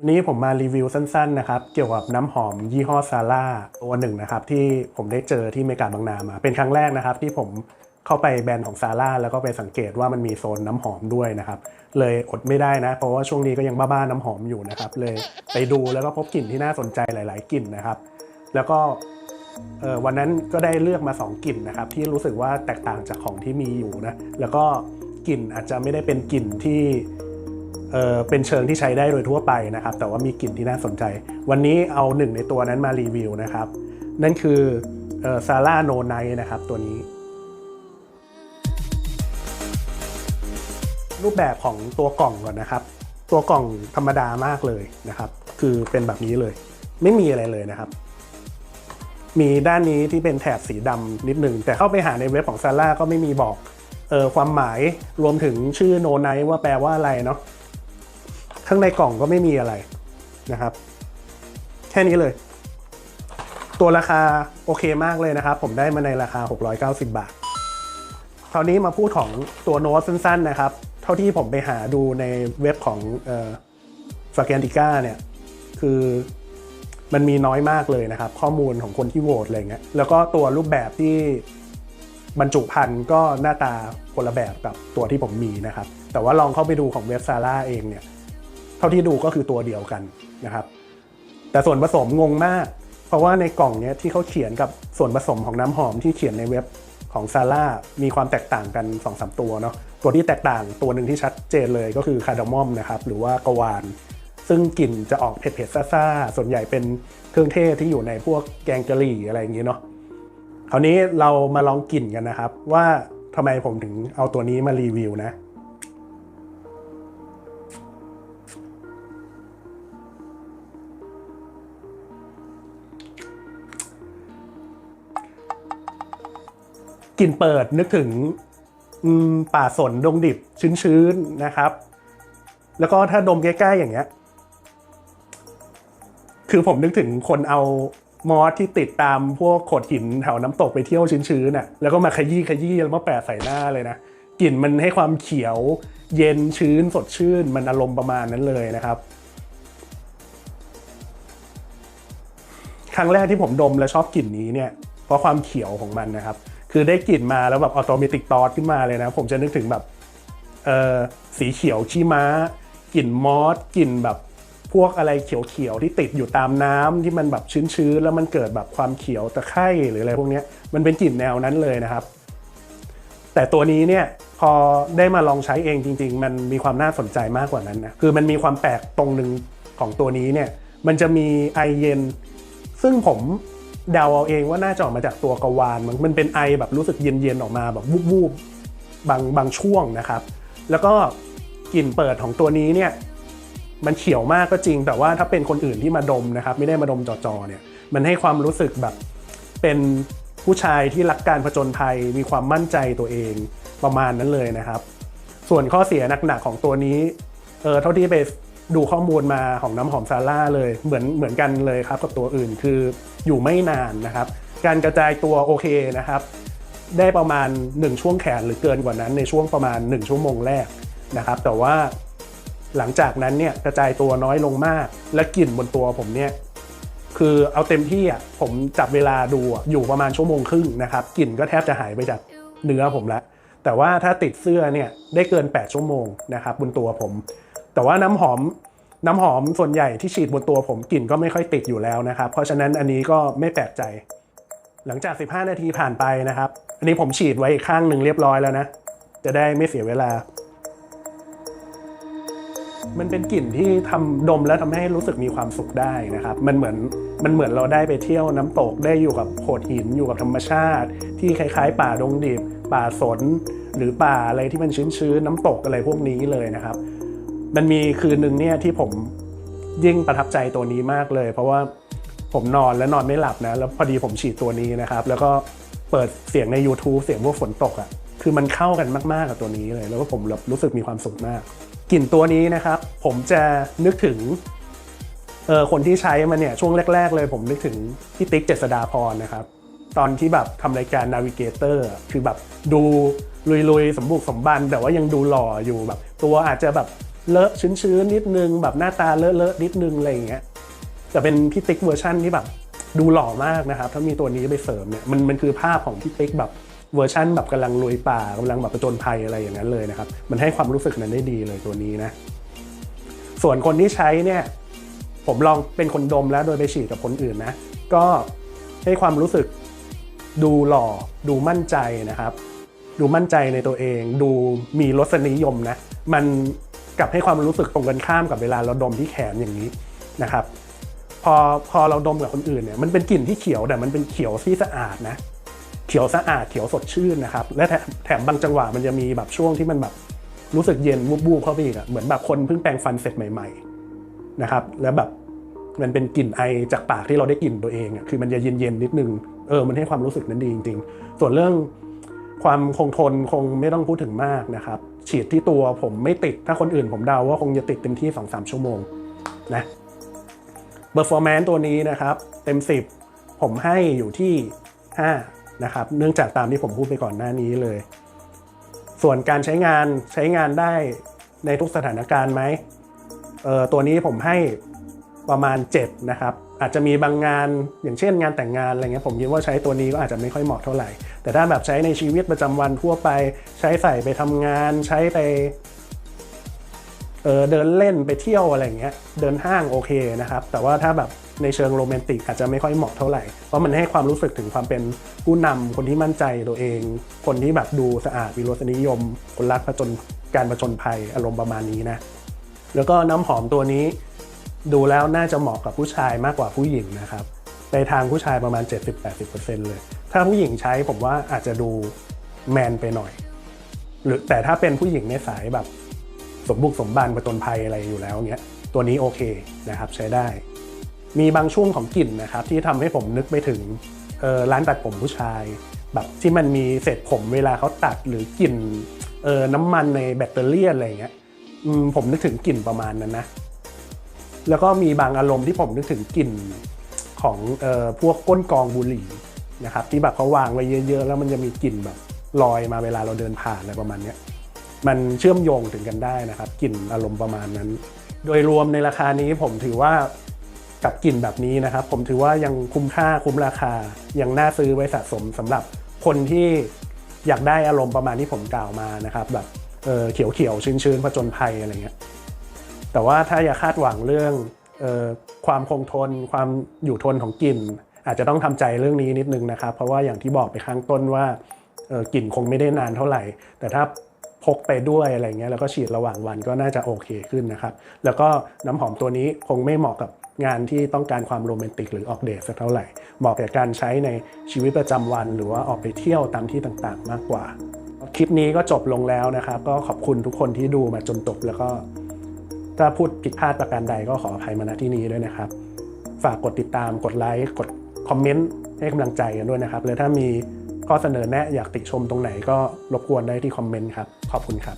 วันนี้ผมมารีวิวสั้นๆนะครับ เกี่ยวกับน้ำหอมยี่ห้อซาร่าตัวหนึ่งนะครับ ที่ผมได้เจอที่เมกาบางนามา เป็นครั้งแรกนะครับ ที่ผมเข้าไปแบรนด์ของซาร่าแล้วก็ไปสังเกตว่ามันมีโซนน้ำหอมด้วยนะครับ เลยอดไม่ได้นะ เพราะว่าช่วงนี้ก็ยังบ้าๆน้ำหอมอยู่นะครับ เลยไปดูแล้วก็พบกลิ่นที่น่าสนใจหลาย ๆกลิ่นนะครับ แล้วก็วันนั้นก็ได้เลือกมา 2กลิ่นนะครับ ที่รู้สึกว่าแตกต่างจากของที่มีอยู่นะแล้วก็กลิ่นอาจจะไม่ได้เป็นกลิ่นที่ เป็นเชิงที่ใช้ได้โดยทั่วไปนะครับ แต่ว่ามีกลิ่นที่น่าสนใจ วันนี้เอาหนึ่งในตัวนั้นมารีวิวนะครับ นั่นคือซาร่าโนไนนะครับตัวนี้ รูปแบบของตัวกล่องก่อนนะครับ ตัวกล่องธรรมดามากเลยนะครับ คือเป็นแบบนี้เลย ไม่มีอะไรเลยนะครับ มีด้านนี้ที่เป็นแถบสีดำนิดหนึ่ง แต่เข้าไปหาในเว็บของซาร่าก็ไม่มีบอกออความหมายรวมถึงชื่อโนไนว่าแปลว่าอะไรเนาะ ข้างในกล่องก็ไม่มีอะไรนะครับ แค่นี้เลย ตัวราคาโอเคมากเลยนะครับ ผมได้มาในราคา 690 บาท คราวนี้มาพูดของตัวโน้ตสั้น ๆ นะครับ เท่าที่ผมไปหาดูในเว็บของเอ่อฟาเกนติก้าเนี่ย คือมันมีน้อยมากเลยนะครับ ข้อมูลของคนที่โหวตอะไรเงี้ยแล้วก็ตัวรูปแบบที่บรรจุภัณฑ์ก็หน้าตาคนละแบบกับตัวที่ผมมีนะครับ แต่ว่าลองเข้าไปดูของเว็บซาร่าเองเนี่ย เท่าที่ดูก็คือตัวเดียวกันนะครับ แต่ส่วนผสมงงมาก เพราะว่าในกล่องนี้ที่เขาเขียนกับส่วนผสมของน้ำหอมที่เขียนในเว็บของซาร่ามีความแตกต่างกัน2อสตัวเนาะตัวที่แตกต่างตัวหนึ่งที่ชัดเจนเลยก็คือคาร์ดามอมนะครับหรือว่ากวาน ซึ่งกลิ่นจะออกเผ็ดๆซ่าๆ ส่วนใหญ่เป็นเครื่องเทศที่อยู่ในพวกแกงกะหรี่อะไรอย่างนี้เนาะคราวนี้เรามาลองกลิ่นกันนะครับ ว่าทำไมผมถึงเอาตัวนี้มารีวิวนะ กลิ่นเปิดนึกถึงป่าสนดงดิบชื้นๆนะครับ แล้วก็ถ้าดมใกล้ๆอย่างเงี้ย คือผมนึกถึงคนเอามอสที่ติดตามพวกโขดหินแถวน้ำตกไปเที่ยวชื้นๆน่ะแล้วก็มาขยี้ขยี้แล้วมาแปะใส่หน้าเลยนะกลิ่นมันให้ความเขียว เย็นชื้นสดชื่น มันอารมณ์ประมาณนั้นเลยนะครับ ครั้งแรกที่ผมดมและชอบกลิ่นนี้เนี่ยเพราะความเขียวของมันนะครับ คือได้กลิ่นมาแล้วแบบออโตเมติกตอสขึ้นมาเลยนะ ผมจะนึกถึงแบบเออสีเขียวชี้ม้ากลิ่นมอสกลิ่นแบบพวกอะไรเขียวๆที่ติดอยู่ตามน้ำที่มันแบบชื้นๆแล้วมันเกิดแบบความเขียวตะไคร่หรืออะไรพวกนี้มันเป็นกลิ่นแนวนั้นเลยนะครับ แต่ตัวนี้เนี่ยพอได้มาลองใช้เองจริง ๆ มันมีความน่าสนใจมากกว่านั้นนะคือมันมีความแปลกตรงหนึ่งของตัวนี้เนี่ยมันจะมีไอเย็น ซึ่งผม เดาเอาเองว่าน่าจะออกมาจากตัวกวานมันมันเป็นไอแบบรู้สึกเย็นๆออกมาแบบวูบๆบางบางช่วงนะครับ แล้วก็กลิ่นเปิดของตัวนี้เนี่ยมันเขียวมากก็จริง แต่ว่าถ้าเป็นคนอื่นที่มาดมนะครับ ไม่ได้มาดมจอๆเนี่ยมันให้ความรู้สึกแบบเป็นผู้ชายที่รักการผจญภัยมีความมั่นใจตัวเองประมาณนั้นเลยนะครับ ส่วนข้อเสียหนักๆของตัวนี้เออเท่าที่ไป ดูข้อมูลมาของน้ำหอมซาร่าเลยเหมือนเหมือนกันเลยครับกับตัวอื่นคืออยู่ไม่นานนะครับ การกระจายตัวโอเคนะครับ ได้ประมาณ 1 ช่วงแขนหรือเกินกว่านั้นในช่วงประมาณ 1 ชั่วโมงแรกนะครับ แต่ว่าหลังจากนั้นเนี่ยกระจายตัวน้อยลงมาก และกลิ่นบนตัวผมเนี่ยคือเอาเต็มที่อะผมจับเวลาดูอะอยู่ประมาณชั่วโมงครึ่งนะครับกลิ่นก็แทบจะหายไปจากเนื้อผมละแต่ว่าถ้าติดเสื้อเนี่ยได้เกิน 8 ชั่วโมงนะครับบนตัวผม แต่ว่าน้ำหอมน้ำหอมส่วนใหญ่ที่ฉีดบนตัวผมกลิ่นก็ไม่ค่อยติดอยู่แล้วนะครับ เพราะฉะนั้นอันนี้ก็ไม่แปลกใจ หลังจาก 15 นาทีผ่านไปนะครับ อันนี้ผมฉีดไว้อีกข้างหนึ่งเรียบร้อยแล้วนะ จะได้ไม่เสียเวลา มันเป็นกลิ่นที่ทำดมแล้วทำให้รู้สึกมีความสุขได้นะครับ มันเหมือนมันเหมือนเราได้ไปเที่ยวน้ำตกได้อยู่กับโขดหินอยู่กับธรรมชาติ ที่คล้ายๆ ป่าดงดิบป่าสน หรือป่าอะไรที่มันชื้นๆน้ำตกอะไรพวกนี้เลยนะครับ มันมีคืนหนึ่งเนี่ยที่ผมยิ่งประทับใจตัวนี้มากเลย เพราะว่าผมนอนแล้วนอนไม่หลับนะ แล้วพอดีผมฉีดตัวนี้นะครับ แล้วก็เปิดเสียงใน YouTube เสียงพวกฝนตกอะ่ะคือมันเข้ากันมากๆกับตัวนี้เลย แล้วก็ผมแบบรู้สึกมีความสุขมากกลิ่นตัวนี้นะครับ ผมจะนึกถึงเออคนที่ใช้มันเนี่ยช่วงแรก ๆ เลย ผมนึกถึงพี่ติ๊กเจษดาพรนะครับ ตอนที่แบบทำรายการนาวิเกเตอร์คือแบบดูลุยๆ สมบุกสมบัน แต่ว่ายังดูหล่ออยู่แบบ ตัวอาจจะแบบ เลอะชื้นๆนิดนึงแบบหน้าตาเลอะๆนิดนึงอะไรอย่างเงี้ยแต่เป็นพี่ติ๊กเวอร์ชันที่แบบดูหล่อมากนะครับถ้ามีตัวนี้ไปเสริมเนี่ยมันมันคือภาพของพี่ติ๊กแบบเวอร์ชันแบบกำลังลุยป่ากำลังแบบประจนภัยอะไรอย่างนั้นเลยนะครับมันให้ความรู้สึกนั้นได้ดีเลยตัวนี้นะส่วนคนที่ใช้เนี่ยผมลองเป็นคนดมแล้วโดยไปฉีดกับคนอื่นนะ ก็ให้ความรู้สึกดูหล่อดูมั่นใจนะครับ ดูมั่นใจในตัวเอง ดูมีรสนิยมนะ มัน กลับให้ความรู้สึกตรงกันข้ามกับเวลาเราดมที่แขนอย่างนี้นะครับ พอพอเราดมกับคนอื่นเนี่ยมันเป็นกลิ่นที่เขียวแต่มันเป็นเขียวที่สะอาดนะ เขียวสะอาดเขียวสดชื่นนะครับ และแถมแถมบางจังหวะมันจะมีแบบช่วงที่มันแบบรู้สึกเย็นวูบๆเข้าไปอีกอะเหมือนแบบคนเพิ่งแปรงฟันเสร็จใหม่ ๆนะครับ แล้วแบบมันเป็นกลิ่นไอจากปากที่เราได้กลิ่นตัวเองอะคือมันจะเย็นๆนิดนึงเออมันให้ความรู้สึกนั้นดีจริง ๆ ส่วนเรื่องความคงทนคงไม่ต้องพูดถึงมากนะครับ ฉีดที่ตัวผมไม่ติด ถ้าคนอื่นผมเดาว่าคงจะติดเต็มที่ 2-3 ชั่วโมงนะ performance ตัวนี้นะครับ เต็ม 10 ผมให้อยู่ที่ 5 นะครับ เนื่องจากตามที่ผมพูดไปก่อนหน้านี้เลย ส่วนการใช้งานใช้งานได้ในทุกสถานการณ์ไหมเออตัวนี้ผมให้ประมาณ 7 นะครับ อาจจะมีบางงานอย่างเช่นงานแต่งงานอะไรเงี้ยผมคิดว่าใช้ตัวนี้ก็อาจจะไม่ค่อยเหมาะเท่าไหร่ แต่ถ้าแบบใช้ในชีวิตประจำวันทั่วไป ใช้ใส่ไปทำงานใช้ไปเออเดินเล่นไปเที่ยวอะไรเงี้ยเดินห้างโอเคนะครับ แต่ว่าถ้าแบบในเชิงโรแมนติกอาจจะไม่ค่อยเหมาะเท่าไหร่ เพราะมันให้ความรู้สึกถึงความเป็นผู้นำคนที่มั่นใจตัวเอง คนที่แบบดูสะอาดมีรสนิยม คนรักผจญการผจญภัยอารมณ์ประมาณนี้นะแล้วก็น้ำหอมตัวนี้ ดูแล้วน่าจะเหมาะกับผู้ชายมากกว่าผู้หญิงนะครับ ในทางผู้ชายประมาณ 70-80%เลย ถ้าผู้หญิงใช้ผมว่าอาจจะดูแมนไปหน่อย หรือแต่ถ้าเป็นผู้หญิงในสายแบบสมบุกสมบันประจนภัยอะไรอยู่แล้วเงี้ยตัวนี้โอเคนะครับใช้ได้ มีบางช่วงของกลิ่นนะครับ ที่ทำให้ผมนึกไปถึงร้านตัดผมผู้ชาย แบบที่มันมีเศษผมเวลาเขาตัดหรือกลิ่นน้ำมันในแบตเตอรี่อะไรเงี้ยผมนึกถึงกลิ่นประมาณนั้นนะ แล้วก็มีบางอารมณ์ที่ผมนึกถึงกลิ่นของออพวกก้นกองบุหรี่นะครับที่แบบเขาวางไว้เยอะ ๆ แล้วมันจะมีกลิ่นแบบลอยมาเวลาเราเดินผ่านอะไรประมาณนี้มันเชื่อมโยงถึงกันได้นะครับกลิ่นอารมณ์ประมาณนั้น โดยรวมในราคานี้ผมถือว่ากับกลิ่นแบบนี้นะครับ ผมถือว่ายังคุ้มค่าคุ้มราคายังน่าซื้อไว้สะสมสำหรับคนที่อยากได้อารมณ์ประมาณที่ผมกล่าวมานะครับ แบบเออเขียวๆชื้นๆผจญภัยอะไรเงี้ย แต่ว่าถ้าอยากคาดหวังเรื่องออความคงทน ความอยู่ทนของกลิ่น อาจจะต้องทำใจเรื่องนี้นิดนึงนะครับ เพราะว่าอย่างที่บอกไปข้างต้นว่ากลิ่นคงไม่ได้นานเท่าไหร่ แต่ถ้าพกไปด้วยอะไรเงี้ยแล้วก็ฉีดระหว่างวันก็น่าจะโอเคขึ้นนะครับ แล้วก็น้ำหอมตัวนี้คงไม่เหมาะกับงานที่ต้องการความโรแมนติกหรือออกเดทสักเท่าไหร่ เหมาะกับการใช้ในชีวิตประจำวัน หรือว่าออกไปเที่ยวตามที่ต่างๆ มากกว่า คลิปนี้ก็จบลงแล้วนะครับ ก็ขอบคุณทุกคนที่ดูมาจนจบแล้วก็ ถ้าพูดผิดพลาดประการใดก็ขออภัยมาณที่นี้ด้วยนะครับ ฝากกดติดตามกดไลค์กดคอมเมนต์ให้กำลังใจกันด้วยนะครับแล้วถ้ามีข้อเสนอแนะอยากติชมตรงไหนก็รบกวนได้ที่คอมเมนต์ครับ ขอบคุณครับ